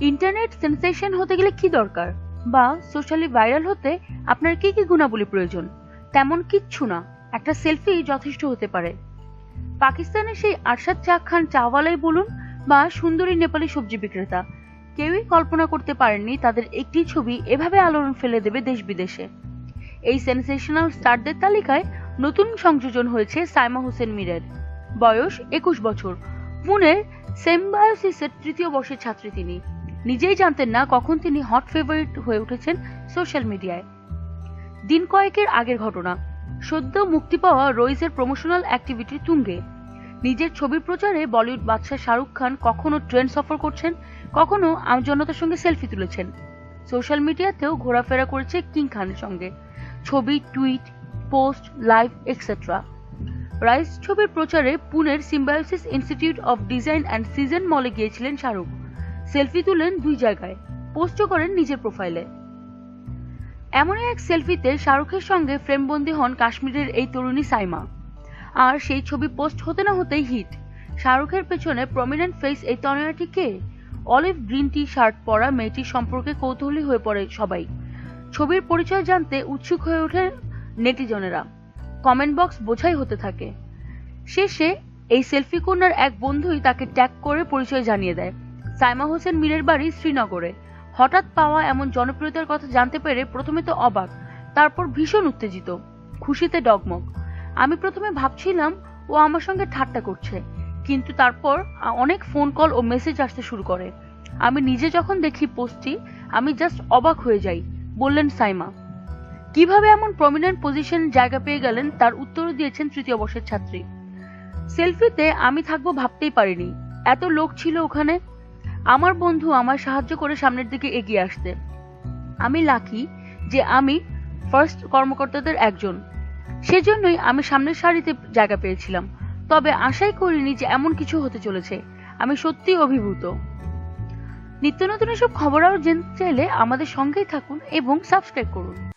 Internet sensation হতে গেলে কি দরকার? বা সোশ্যালি ভাইরাল হতে আপনার কি কি গুণাবলী প্রয়োজন? তেমন কিচ্ছু না, একটা সেলফি যথেষ্ট হতে পারে। পাকিস্তানের সেই আরশাদ চা খান চাওয়ালাই বলুন বা সুন্দরী নেপালি সবজি বিক্রেতা। কেউই কল্পনা করতে পারেননি তাদের একটি ছবি এভাবে আলোড়ন ফেলে দেবে দেশ বিদেশে। এই সেন্সেশনাল স্টারদের তালিকায় নতুন সংযোজন হয়েছে সাইমা হোসেন মীরের। বয়স একুশ বছর। পুনের সেম্বায়োসিসের তৃতীয় বর্ষের ছাত্রী তিনি। নিজেই জানতেন না কখন তিনি হট ফেভারিট হয়ে উঠেছেন সোশ্যাল মিডিয়ায়। দিন কয়েকের আগের ঘটনা। সদ্য মুক্তি পাওয়া রইজের প্রমোশনাল অ্যাক্টিভিটি তুঙ্গে। নিজের ছবির প্রচারে বলিউড বাদশাহ শাহরুখ খান কখনো ট্রেন সফর করছেন, কখনো আমজনতার সঙ্গে সেলফি তুলেছেন। সোশ্যাল মিডিয়াতেও ঘোরাফেরা করেছে কিং খানের সঙ্গে। ছবি, tweet, post, live etcetera Raees ছবির প্রচারে পুনের symbiosis institute of design and season মলে গিয়েছিলেন শাহরুখ। সেলফি তুলেন দুই জায়গায়, পোস্টও করেন নিজের প্রোফাইলে। এমনই এক সেলফিতে শাহরুখের সঙ্গে ফ্রেমবন্দি হন কাশ্মীরের এই তরুণী সাইমা। আর সেই ছবি পোস্ট হতে না হতেই হিট। শাহরুখের পেছনে প্রমিনেন্ট ফেস এই তনয়াটি কে? অলিভ গ্রিন টি শার্ট পরা মেয়েটির সম্পর্কে কৌতূহলী হয়ে পড়ে সবাই। ছবির পরিচয় জানতে উৎসুক হয়ে ওঠে নেটিজনেরা। কমেন্ট বক্স বোঝাই হতে থাকে। শেষে এই সেলফি কন্যার এক বন্ধুই তাকে ট্যাগ করে পরিচয় জানিয়ে দেয়। সাইমা হোসেন মীরের বাড়ি শ্রীনগরে। হঠাৎ পাওয়া এমন জনপ্রিয়তার কথা জানতে পেরে প্রথমে তো অবাক, তারপর ভীষণ উত্তেজিত, খুশিতে ডগমগ। আমি প্রথমে ভাবছিলাম, ও আমার সঙ্গে ঠাট্টা করছে, কিন্তু তারপর অনেক ফোন কল ও মেসেজ আসতে শুরু করে। আমি নিজে যখন দেখি পোস্টটি, আমি জাস্ট অবাক হয়ে যাই, বললেন সাইমা। কীভাবে এমন প্রমিনেন্ট পজিশন জায়গা পেয়ে গেলেন, তার উত্তর দিয়েছেন তৃতীয় বর্ষের ছাত্রী। সেলফিতে আমি থাকব ভাবতেই পারিনি, এত লোক ছিল ওখানে আমার বন্ধু আমায় সাহায্য করে সামনের দিকে এগিয়ে আসতে। আমি লাকি যে আমি ফার্স্ট কর্মকর্তাদের একজন। সেজন্যই আমি সামনের সারিতে জায়গা পেয়েছিলাম। তবে আশাই করিনি যে এমন কিছু হতে চলেছে। আমি সত্যিই অভিভূত। নিত্য নতুন এসব খবর আরও জানতে চাইলে আমাদের সঙ্গেই থাকুন এবং সাবস্ক্রাইব করুন।